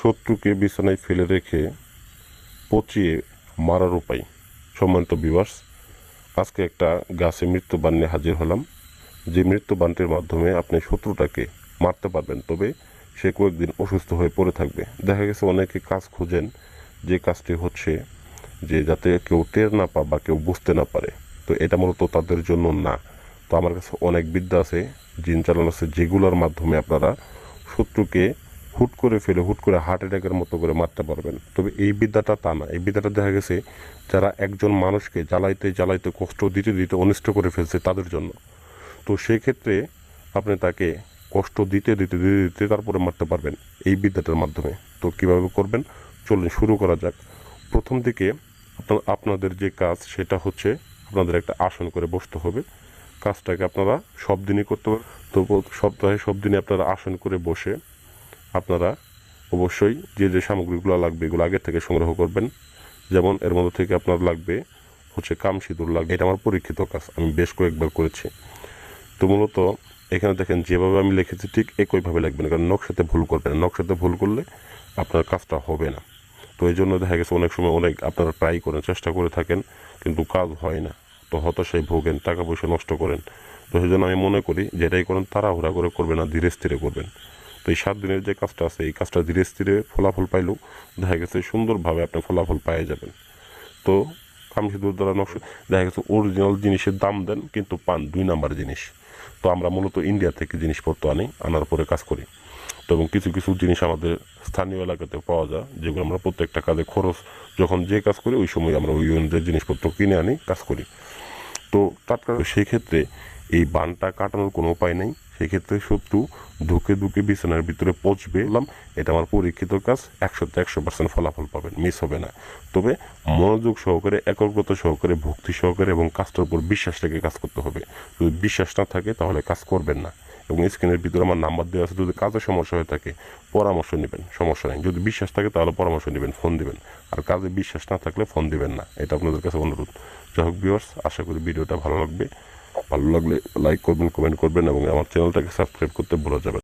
শত্রুকে বিছানায় ফেলে রেখে পচিয়ে মারার উপায় সম্মানিত বিবাস আজকে একটা গাছে মৃত্যুবান নিয়ে হাজির হলাম। যে মৃত্যুবানটির মাধ্যমে আপনি শত্রুটাকে মারতে পারবেন, তবে সে কয়েকদিন অসুস্থ হয়ে পড়ে থাকবে। দেখা গেছে অনেকে কাজ খুঁজেন, যে কাজটি হচ্ছে যে যাতে কেউ টের না পা বা কেউ বুঝতে না পারে। তো এটা মূলত তাদের জন্য না। তো আমার কাছে অনেক বিদ্যা আছে, জিন চালানো আছে, যেগুলোর মাধ্যমে আপনারা শত্রুকে হুট করে ফেলে, হুট করে হার্ট অ্যাটাকের মতো করে মারতে পারবেন। তবে এই বিদ্যাটা তা না। এই বিদ্যাটা দেখা গেছে, যারা একজন মানুষকে জ্বালাইতে জ্বালাইতে কষ্ট দিতে দিতে অনিষ্ট করে ফেলছে তাদের জন্য। তো সেক্ষেত্রে আপনি তাকে কষ্ট দিতে দিতে দিতে দিতে তারপরে মারতে পারবেন এই বিদ্যাটার মাধ্যমে। তো কীভাবে করবেন? চলুন শুরু করা যাক। প্রথম দিকে আপনার, আপনাদের যে কাজ, সেটা হচ্ছে আপনাদের একটা আসন করে বসতে হবে। কাজটাকে আপনারা সব দিনই করতে পারেন তো সপ্তাহে সব দিনই আপনারা আসন করে বসে আপনারা অবশ্যই যে যে সামগ্রীগুলো লাগবে এগুলো আগের থেকে সংগ্রহ করবেন। যেমন এর মধ্যে থেকে আপনার লাগবে হচ্ছে কাম সিঁদুর লাগবে। এটা আমার পরীক্ষিত কাজ, আমি বেশ কয়েকবার করেছি। তো মূলত এখানে দেখেন, যেভাবে আমি লিখেছি ঠিক একইভাবে লাগবে না কারণ নকশাতে ভুল করবেন নকশাতে ভুল করলে আপনার কাজটা হবে না। তো এই জন্য দেখা গেছে অনেক সময় অনেক আপনারা ট্রাই করেন, চেষ্টা করে থাকেন, কিন্তু কাজ হয় না। তো হতাশায় ভোগেন, টাকা পয়সা নষ্ট করেন। তো সেই জন্য আমি মনে করি যেটাই করেন, তাড়াহুড়া করে করবেন না, ধীরে স্থিরে করবেন। তো এই সাত দিনের যে কাজটা আছে, এই কাজটা ধীরে স্থিরে ফলাফল পাইলেও দেখা গেছে সুন্দরভাবে আপনি ফলাফল পেয়ে যাবেন। তো কামসিদুর দ্বারা নকশা, দেখা গেছে অরিজিনাল জিনিসের দাম দেন, কিন্তু পান দুই নাম্বার জিনিস। তো আমরা মূলত ইন্ডিয়া থেকে জিনিসপত্র আনি, আনার পরে কাজ করি। তো এবং কিছু কিছু জিনিস আমাদের স্থানীয় এলাকাতে পাওয়া যায়, যেগুলো আমরা প্রত্যেকটা কাজে খরচ, যখন যে কাজ করি, ওই সময় আমরা ওই অনুযায়ী জিনিসপত্র কিনে আনি, কাজ করি। তো টাটকা সেই ক্ষেত্রে এই বানটা কাটানোর কোনো উপায় নেই। সেক্ষেত্রে শত্রু ধুকে ধুকে বিছানার ভিতরে পচবে বললাম। এটা আমার পরীক্ষিত কাজ, একশোতে একশো পার্সেন্ট ফলাফল পাবেন মিস হবে না। তবে মনোযোগ সহকারে, একাগ্রতা সহকারে, ভক্তি সহকারে এবং কাজটার উপর বিশ্বাস রেখে কাজ করতে হবে। যদি বিশ্বাস না থাকে, তাহলে কাজ করবেন না। এবং স্ক্রিনের ভিতরে আমার নাম্বার দেওয়া আছে, যদি কাজে সমস্যা হয়ে থাকে, পরামর্শ নেবেন, সমস্যা নেই। যদি বিশ্বাস থাকে, তাহলে পরামর্শ নেবেন, ফোন দিবেন। আর কাজে বিশ্বাস না থাকলে ফোন দিবেন না। এটা আপনাদের কাছে অনুরোধ। যাই হোক ভিউয়ার্স আশা করি ভিডিওটা ভালো লাগবে। ভালো লাগলে লাইক করবেন কমেন্ট করবেন এবং আমার চ্যানেলটাকে সাবস্ক্রাইব করতে ভুলে যাবেন।